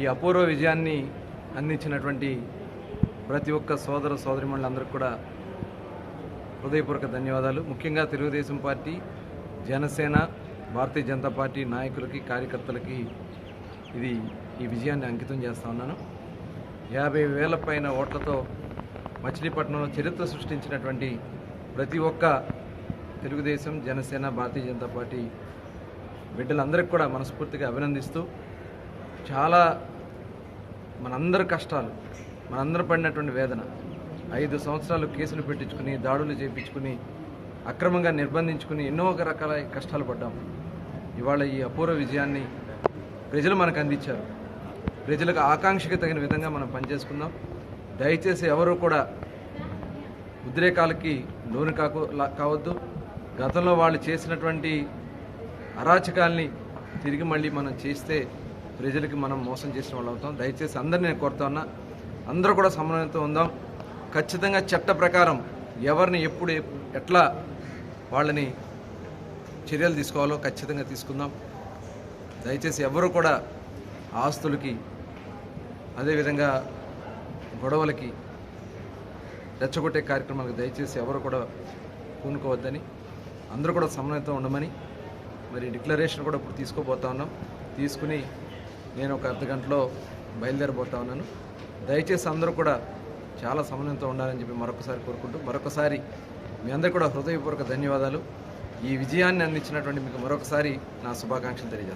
ఈ అపూర్వ విజయాన్ని అందించినటువంటి ప్రతి ఒక్క సోదర సోదరిమణులందరికీ కూడా హృదయపూర్వక ధన్యవాదాలు. ముఖ్యంగా తెలుగుదేశం పార్టీ జనసేన భారతీయ జనతా పార్టీ నాయకులకి కార్యకర్తలకి ఇది ఈ విజయాన్ని అంకితం చేస్తా ఉన్నాను. యాభై వేల పైన ఓట్లతో మచిలీపట్నంలో చరిత్ర సృష్టించినటువంటి ప్రతి ఒక్క తెలుగుదేశం జనసేన భారతీయ జనతా పార్టీ బిడ్డలందరికీ కూడా మనస్ఫూర్తిగా అభినందిస్తూ చాలా మనందరి కష్టాలు మనందరూ పడినటువంటి వేదన ఐదు సంవత్సరాలు కేసులు పెట్టించుకుని దాడులు చేయించుకుని అక్రమంగా నిర్బంధించుకుని ఎన్నో రకాల కష్టాలు పడ్డాం. ఇవాళ ఈ అపూర్వ విజయాన్ని ప్రజలు మనకు అందించారు. ప్రజలకు ఆకాంక్షకి తగిన విధంగా మనం పనిచేసుకుందాం. దయచేసి ఎవరు కూడా ఉద్రేకాలకి లోను కాకు లా- కావద్దు. గతంలో వాళ్ళు చేసినటువంటి అరాచకాల్ని తిరిగి మళ్ళీ మనం చేస్తే ప్రజలకి మనం మోసం చేసిన వాళ్ళు అవుతాం. దయచేసి అందరినీ నేను కోరుతా ఉన్నా అందరూ కూడా సమన్వయంతో ఉందాం. ఖచ్చితంగా చట్ట ప్రకారం ఎవరిని ఎప్పుడు ఎట్లా వాళ్ళని చర్యలు తీసుకోవాలో ఖచ్చితంగా తీసుకుందాం. దయచేసి ఎవరు కూడా ఆస్తులకి అదేవిధంగా గొడవలకి రెచ్చగొట్టే కార్యక్రమాలకు దయచేసి ఎవరు కూడా పూనుకోవద్దని అందరూ కూడా సమన్వయంతో ఉండమని మరి డిక్లరేషన్ కూడా ఇప్పుడు తీసుకోబోతా ఉన్నాం. తీసుకుని నేను ఒక అర్ధ గంటలో బయలుదేరబోతా ఉన్నాను. దయచేసి అందరూ కూడా చాలా సమన్వయంతో ఉండాలని చెప్పి మరొకసారి కోరుకుంటూ మరొకసారి మీ అందరికీ కూడా హృదయపూర్వక ధన్యవాదాలు. ఈ విజయాన్ని అందించినటువంటి మీకు మరొకసారి నా శుభాకాంక్షలు తెలియజేస్తాను.